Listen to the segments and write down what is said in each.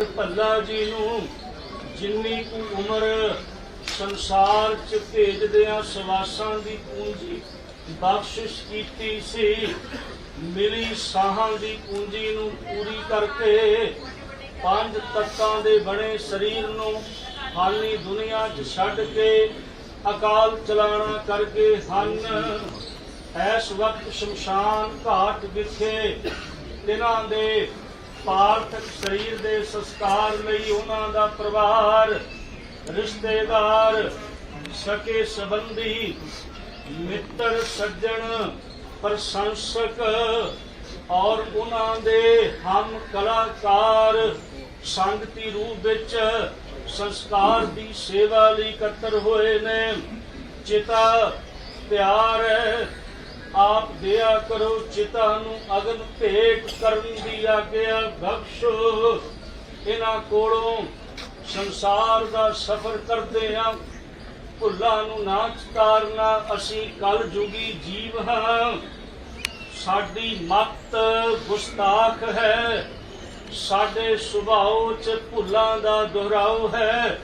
ਭੱਲਾ ਜੀ ਨੂੰ ਜਿੰਨੀ ਕੁ ਉਮਰ ਸੰਸਾਰ ਚ ਭੇਜਦਿਆਂ ਸਵਾਸਾਂ ਦੀ ਪੂੰਜੀ ਬਖਸ਼ਿਸ਼ ਕੀਤੀ ਸੀ, ਮਿਲੀ ਸਾਹਾਂ ਦੀ ਪੂੰਜੀ ਨੂੰ ਪੂਰੀ ਕਰਕੇ ਪੰਜ ਤੱਤਾਂ ਦੇ ਬਣੇ ਸਰੀਰ ਨੂੰ ਹਾਲੀ ਦੁਨੀਆ 'ਚ ਛੱਡ ਕੇ ਅਕਾਲ ਚਲਾਣਾ ਕਰਕੇ ਹਨ। ਇਸ ਵਕਤ ਸ਼ਮਸ਼ਾਨ ਘਾਟ ਵਿਖੇ ਤਿਨਾਂ ਦੇ ਪਾਰਥਕ ਸਰੀਰ ਦੇ ਸੰਸਕਾਰ ਲਈ ਉਹਨਾਂ ਦਾ ਪਰਿਵਾਰ, ਰਿਸ਼ਤੇਦਾਰ, ਸਕੇ ਸੰਬੰਧੀ, ਮਿੱਤਰ, ਸੱਜਣ, ਪ੍ਰਸ਼ੰਸਕ ਔਰ ਉਹਨਾਂ ਦੇ ਹਮ ਕਲਾਕਾਰ ਸੰਗਤੀ ਰੂਪ ਵਿੱਚ ਸੰਸਕਾਰ ਦੀ ਸੇਵਾ ਲਈ ਇਕੱਤਰ ਹੋਏ ਨੇ। ਚਿਤਾ ਪਿਆਰ ਹੈ ਆਪ ਦਿਆ ਕਰੋ ਚਿਤਾ ਨੂੰ ਅਗਨ ਭੇਟ ਕਰਨ ਦੀ ਆਗਿਆ ਬਖਸ਼ੋ। ਇਹਨਾਂ ਕੋਲੋਂ ਸੰਸਾਰ ਦਾ ਸਫ਼ਰ ਕਰਦੇ ਹਾਂ ਭੁੱਲਾਂ ਨੂੰ ਨਾ ਚਤਾਰਨਾ, ਅਸੀਂ ਕਲ ਜੁਗੀ ਜੀਵ ਹਾਂ। ਸਾਡੀ ਮਤ ਗੁਸਤਾਖ ਹੈ। ਸਾਡੇ ਸੁਭਾਅ ਚ ਭੁੱਲਾਂ ਦਾ ਦੁਹਰਾਓ ਹੈ।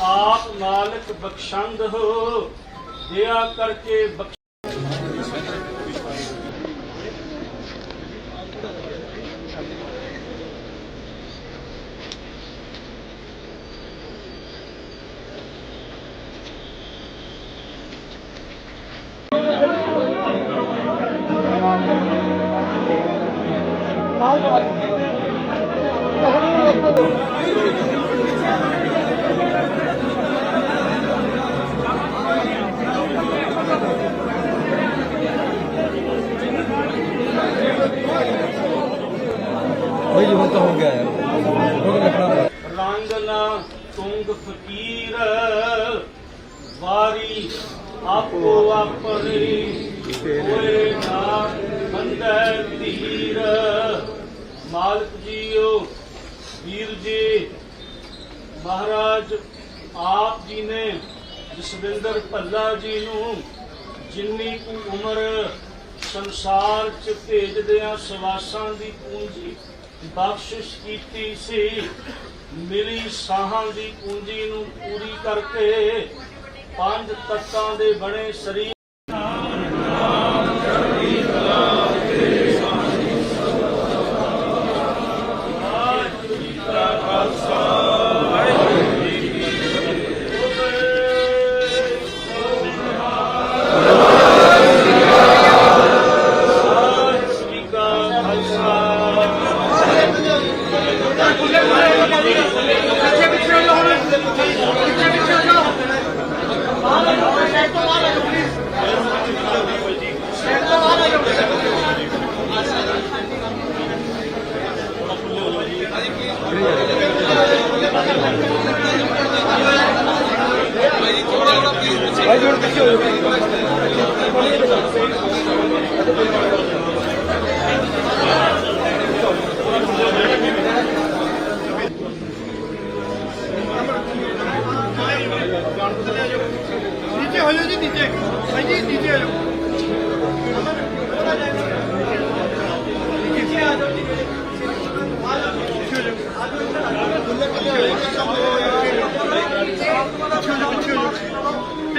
ਆਪ ਮਾਲਕ ਬਖਸ਼ੰਦ ਹੋ। ਦਇਆ ਕਰਕੇ ਬਈ ਹੁਣ ਤਾਂ ਹੋ ਗਿਆ ਯਾਰ। ਹੋ ਗਿਆ ਲੱਗਣਾ ਰੰਗ ਨਾ ਤੁੰਗ ਫਕੀਰ, ਵਾਰੀ ਆਪੋ ਆਪਣੀ, ਹੋਏ ਨਾ ਬੰਦੇ ਧੀਰ। ਮਾਲਕ ਜੀਓ, ਵੀਰ ਜੀ, ਮਹਾਰਾਜ, ਆਪ ਜੀ ਨੇ ਜਸਵਿੰਦਰ ਭੱਲਾ ਜੀ ਨੂੰ ਜਿੰਨੀ ਕੁ ਉਮਰ ਸੰਸਾਰ ਚ ਭੇਜਦਿਆਂ ਸਵਾਸਾਂ ਦੀ ਪੂੰਜੀ ਬਖਸ਼ਿਸ਼ ਕੀਤੀ ਸੀ, ਮਿਲੀ ਸਾਹਾਂ ਦੀ ਪੂੰਜੀ ਨੂੰ ਪੂਰੀ ਕਰਕੇ ਪੰਜ ਤੱਤਾਂ ਦੇ ਬਣੇ ਸਰੀਰ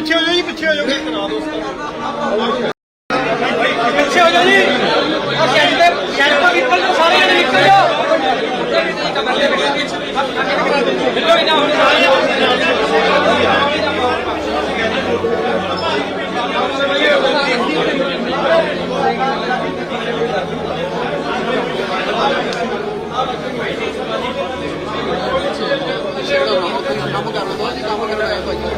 ਪਿੱਛੇ ਹੋ ਜਾਓ ਜੀ ਪਿੱਛੇ ਹੋ ਜਾਓ ਪਿੱਛੇ ਹੋ ਜਾਓ ਜੀ ਆ ਸ਼ੈਲਟਰ ਸ਼ੈਲਟਰ ਨਿਕਲ ਜਾਓ ਸਾਰੇ ਜਣੇ ਨਿਕਲ ਜਾਓ ਪਰ ਵੱਡਾ ਕਰ ਲਓ ਸਰਕਾਰ ਵੱਡਾ ਕਰ ਲਓ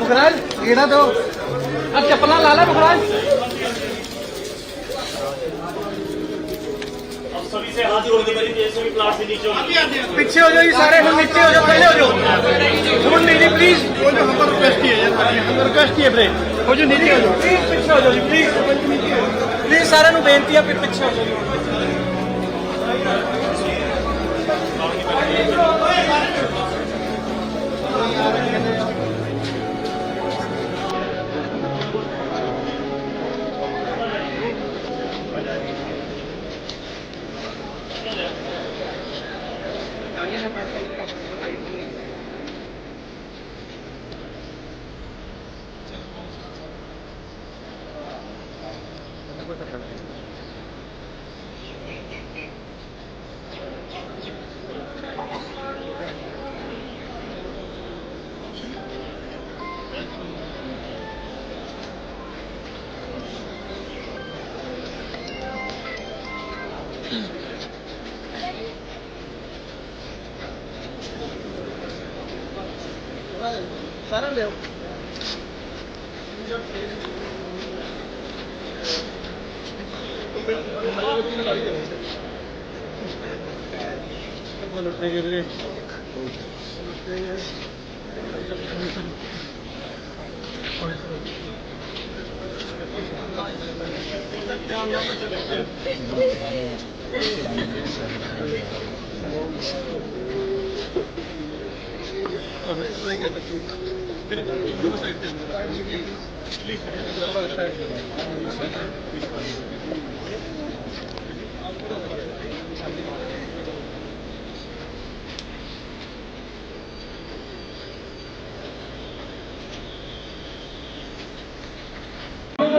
मुखराज एना तो। अब चप्पल ला लुखराज सभी से हाथ जोड़ के मेरी जैसे भी प्लाट से नीचे होगी ਪਿੱਛੇ ਹੋ ਜਾਓ ਜੀ ਸਾਰੇ ਹੁਣ ਨੀਚੇ ਹੋ ਜਾਓ ਪਹਿਲੇ ਹੋ ਜਾਓ ਹੁਣ ਨੀਚੇ ਪਲੀਜ਼ वो जो हमारा रिक्वेस्ट ही है यार हमारा रिक्वेस्ट ही है ब्रे ਹੋ ਜਾਓ ਨੀਚੇ ਹੋ ਜਾਓ ਪਲੀਜ਼ ਪਿੱਛੇ ਹੋ ਜਾਓ ਜੀ ਪਲੀਜ਼ ਪਲੀਜ਼ ਸਾਰਿਆਂ ਨੂੰ ਬੇਨਤੀ ਆ ਵੀ ਪਿੱਛੇ ਹੋ ਜਾਓ Sarandeu. Thank you. Ich Thank you.